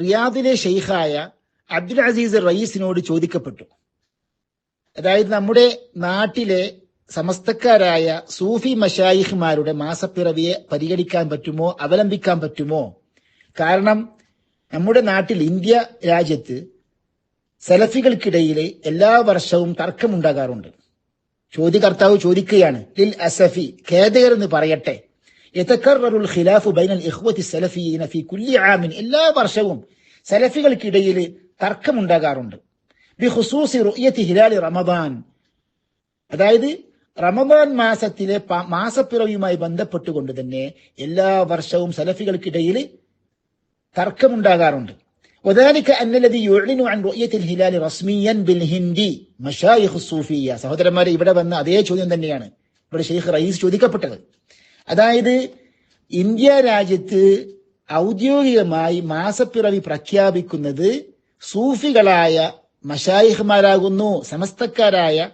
റിയാദിലെ ഷെയ്ഖായ അബ്ദുൽ അസീസ് റയീസിനോട് ചോദിക്കപ്പെട്ടു. അതായത് നമ്മുടെ നാട്ടിലെ സമസ്തക്കാരായ സൂഫി മഷായിഖ്മാരുടെ മാസപ്പിറവിയെ പരിഗണിക്കാൻ പറ്റുമോ അവലംബിക്കാൻ പറ്റുമോ? കാരണം നമ്മുടെ നാട്ടിൽ ഇന്ത്യ രാജ്യത്ത് സലഫികൾക്കിടയിൽ എല്ലാ വർഷവും തർക്കമുണ്ടാകാറുണ്ട്. ചോദ്യകർത്താവ് ചോദിക്കുകയാണ് ലിൽ അസഫി ഖേദകർ പറയട്ടെ യതക്കററുൽ ഖിലാഫു ബൈനൽ ഇഖ്വതി സലഫിയീന ഫി കുല്ലി ആമിൻ എല്ലാ വർഷവും സലഫികൾക്കിടയിൽ തർക്കമുണ്ടാകാറുണ്ട് ബി ഖുസൂസി റുയത്തി ഹിലാലി റമദാൻ അതായത് റമദാൻ മാസത്തിലെ പ- മാസപ്പിറവിയുമായി ബന്ധപ്പെട്ടുകൊണ്ട് തന്നെ എല്ലാ വർഷവും സലഫികൾക്കിടയിൽ തർക്കമുണ്ടാകാറുണ്ട് وذلك أن الذي يعلن عن رؤية الهلال رسميا بالهندي مشايخ الصوفية സഹോദരന്മാരെ ഇവിടെ വന്ന അതേ ചോദ്യം തന്നെയാണ് ഇവിടെ ഷെയ്ഖ് റയീസ് ചോദിക്കപ്പെട്ടത് അതായത് ഇന്ത്യ രാജ്യത്ത് ഔദ്യോഗികമായി മാസപ്പിറവി പ്രഖ്യാപിക്കുന്നത് സൂഫികളായ മഷായിഹ്മാരാകുന്നു സമസ്തക്കാരായ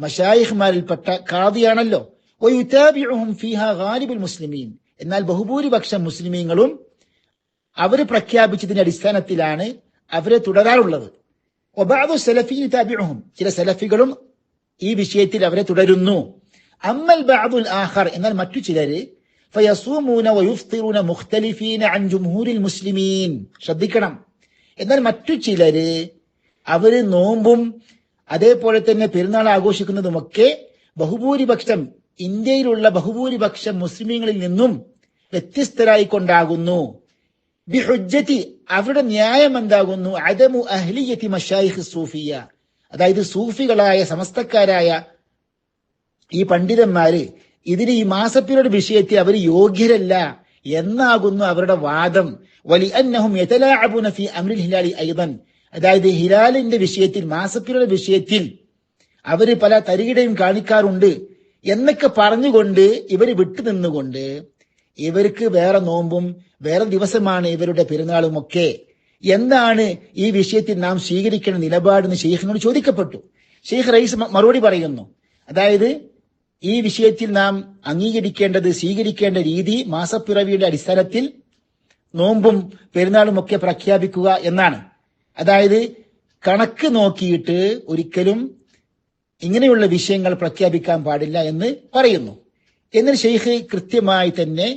മഷായിഹ്മാരിൽപ്പെട്ട കാതിയാണല്ലോ മുസ്ലിമീൻ. എന്നാൽ ബഹുഭൂരിപക്ഷം മുസ്ലിമീങ്ങളും അവർ പ്രഖ്യാപിച്ചതിന്റെ അടിസ്ഥാനത്തിലാണ് അവരെ തുടരാറുള്ളത്. ഒബാദു സലഫി താബിഉഹും ചില സലഫികളും ഈ വിഷയത്തിൽ അവരെ തുടരുന്നു. അമ്മൽ ബാബുൽ ആഹർ എന്നാൽ മറ്റു ചിലര് ഫയസൂമൂന വയുഫ്തിറൂന മുഖ്തലിഫീന അൻ ജുംഹൂരിൽ മുസ്ലിമീൻ ശ്രദ്ധിക്കണം എന്നാൽ മറ്റു ചിലര് അവർ നോമ്പും അതേപോലെ തന്നെ പെരുന്നാൾ ആഘോഷിക്കുന്നതുമൊക്കെ ബഹുഭൂരിപക്ഷം ഇന്ത്യയിലുള്ള ബഹുഭൂരിപക്ഷം മുസ്ലിമീങ്ങളിൽ നിന്നും വ്യത്യസ്തരായിക്കൊണ്ടാകുന്നു. ബിഹുജ്ജത്തി അവരുടെ ന്യായം എന്താകുന്നു? അദമു അഹ്ലിയത്തി മഷായിഖ് സൂഫിയ. അതായത് സൂഫികളായ സമസ്തക്കാരായ ഈ പണ്ഡിതന്മാര് ഇതിന് ഈ മാസപ്പിരുടെ വിഷയത്തിൽ അവർ യോഗ്യരല്ല എന്നാകുന്നു അവരുടെ വാദം. വലി അന്നഹും ഫി അംരിൽ ഹിലാലി ഐതൻ അതായത് ഹിലാലിന്റെ വിഷയത്തിൽ മാസപ്പിരുടെ വിഷയത്തിൽ അവർ പല തരികിടയും കാണിക്കാറുണ്ട് എന്നൊക്കെ പറഞ്ഞുകൊണ്ട് ഇവർ വിട്ടുനിന്നുകൊണ്ട് ഇവർക്ക് വേറെ നോമ്പും വേറെ ദിവസമാണ് ഇവരുടെ പെരുന്നാളും ഒക്കെ. എന്താണ് ഈ വിഷയത്തിൽ നാം സ്വീകരിക്കേണ്ട നിലപാടെന്ന് ഷെയ്ഖിനോട് ചോദിക്കപ്പെട്ടു. ഷെയ്ഖ് റൈസ് മറുപടി പറയുന്നു. അതായത് ഈ വിഷയത്തിൽ നാം അംഗീകരിക്കേണ്ടത് സ്വീകരിക്കേണ്ട രീതി മാസപ്പിറവിയുടെ അടിസ്ഥാനത്തിൽ നോമ്പും പെരുന്നാളും ഒക്കെ പ്രഖ്യാപിക്കുക എന്നാണ് അതായത് കണക്ക് നോക്കിയിട്ട് ഒരിക്കലും ഇങ്ങനെയുള്ള വിഷയങ്ങൾ പ്രഖ്യാപിക്കാൻ പാടില്ല എന്ന് പറയുന്നു എന്നാൽ ഷെയ്ഖ് കൃത്യമായി തന്നെ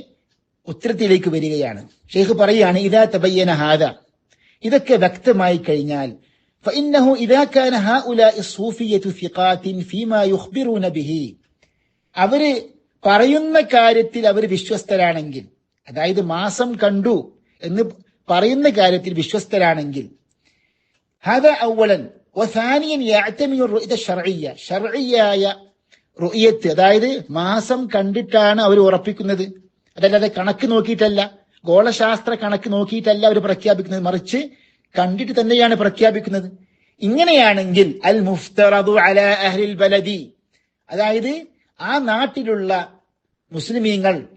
ഉത്തരത്തിലേക്ക് വരികയാണ് ഷെയ്ഖ് പറയുകയാണ് ഇതാ തബയ്യന ഹാദ ഇതൊക്കെ വ്യക്തമായി കഴിഞ്ഞാൽ فإنه إذا كان هؤلاء الصوفية ثقات فيما يخبرون به അവര് പറയുന്ന കാര്യത്തിൽ അവർ വിശ്വസ്തരാണെങ്കിൽ അതായത് മാസം കണ്ടു എന്ന് പറയുന്ന കാര്യത്തിൽ വിശ്വസ്തരാണെങ്കിൽ هذا أولا وثانيا يعتمد الرؤية الشرعية شرعية റുയത്ത് അതായത് മാസം കണ്ടിട്ടാണ് അവർ ഉറപ്പിക്കുന്നത് അതല്ലാതെ കണക്ക് നോക്കിയിട്ടല്ല ഗോളശാസ്ത്ര കണക്ക് നോക്കിയിട്ടല്ല അവർ പ്രഖ്യാപിക്കുന്നത് മറിച്ച് കണ്ടിട്ട് തന്നെയാണ് പ്രഖ്യാപിക്കുന്നത് ഇങ്ങനെയാണെങ്കിൽ അൽ മുഫ്തറദു അല അഹ്ലിൽ ബലദി അതായത് ആ നാട്ടിലുള്ള മുസ്ലിമീങ്ങൾ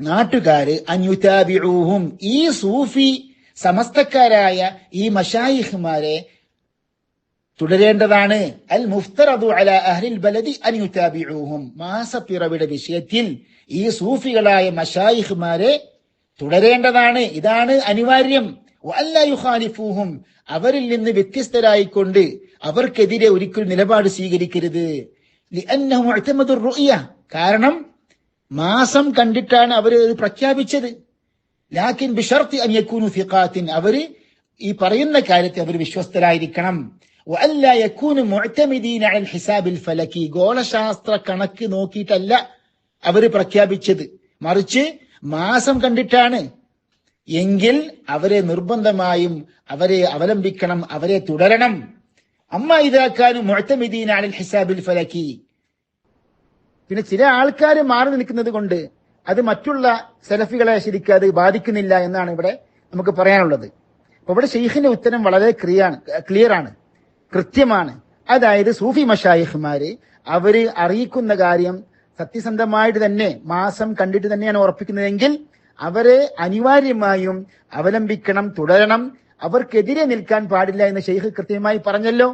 നാട്ടുകാര് അന്യുതാബിഊഹും ഈ സൂഫി സമസ്തക്കാരായ ഈ മഷായിഹ്മാരെ തുടരേണ്ടതാണ്. അൽ മുഫ്തറദു അല അഹ്ലിൽ ബലദി യുതാബിഊഹും മാസപ്പിറവിയുടെ വിഷയത്തിൽ ഈ സൂഫികളായ മഷായിഹ്മാരെ തുടരേണ്ടതാണ്. ഇതാണ് അനിവാര്യം. വഅല്ല യുഖാലിഫൂഹും. അവരിൽ നിന്ന് വ്യത്യസ്തരായിക്കൊണ്ട് അവർക്കെതിരെ ഒരിക്കലും നിലപാട് സ്വീകരിക്കരുത്. ലിഅന്നഹു മുഅ്തമദുർ റുഅ്യ കാരണം മാസം കണ്ടിട്ടാണ് അവർ ഇത് പ്രഖ്യാപിച്ചത്. ലാക്കിൻ ബിഷർത്തി അൻ യകൂനു ഫിഖാത്തിൻ അവർ ഈ പറയുന്ന കാര്യത്തെ അവർ വിശ്വസ്തരായിരിക്കണം. വഅല്ല യകൂനു മുഅ്തമിദീന അൽ ഹിസാബിൽ ഫലക്കി ഗോളശാസ്ത്ര കണക്ക് നോക്കിയിട്ടല്ല അവർ പ്രഖ്യാപിച്ചത്. മറിച്ച് മാസം കണ്ടിട്ടാണ്. എങ്കിൽ അവരെ നിർബന്ധമായും അവരെ അവലംബിക്കണം അവരെ തുടരണം. അമ്മ ഇതാക്കാനും മുഴത്തമിദീൻ അലിൽ ഹിസാബിൽ ഫലക്കി. പിന്നെ ചില ആൾക്കാർ മാറി നിൽക്കുന്നത് കൊണ്ട് അത് മറ്റുള്ള സെലഫികളെ ശരിക്കും അത് ബാധിക്കുന്നില്ല എന്നാണ് ഇവിടെ നമുക്ക് പറയാനുള്ളത്. അപ്പൊ ഇവിടെ ഷെയ്ഖിന്റെ ഉത്തരം വളരെ ക്ലിയർ ആണ്. കൃത്യമാണ്. അതായത് സൂഫി മഷായിഹ്മാര് അവർ അറിയിക്കുന്ന കാര്യം സത്യസന്ധമായിട്ട് തന്നെ മാസം കണ്ടിട്ട് തന്നെയാണ് ഉറപ്പിക്കുന്നതെങ്കിൽ അവരെ അനിവാര്യമായും അവലംബിക്കണം തുടരണം. അവർക്കെതിരെ നിൽക്കാൻ പാടില്ല എന്ന് ഷെയ്ഖ് കൃത്യമായി പറഞ്ഞല്ലോ.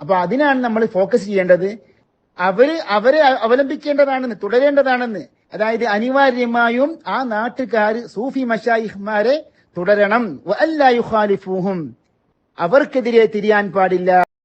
അപ്പൊ അതിനാണ് നമ്മൾ ഫോക്കസ് ചെയ്യേണ്ടത്. അവർ അവരെ അവലംബിക്കേണ്ടതാണെന്ന് തുടരേണ്ടതാണെന്ന്. അതായത് അനിവാര്യമായും ആ നാട്ടുകാർ സൂഫി മഷായിഹ്മാരെ തുടരണം. അല്ലാ യുഖാലിഫൂഹും. അവർക്കെതിരെ തിരിയാൻ പാടില്ല.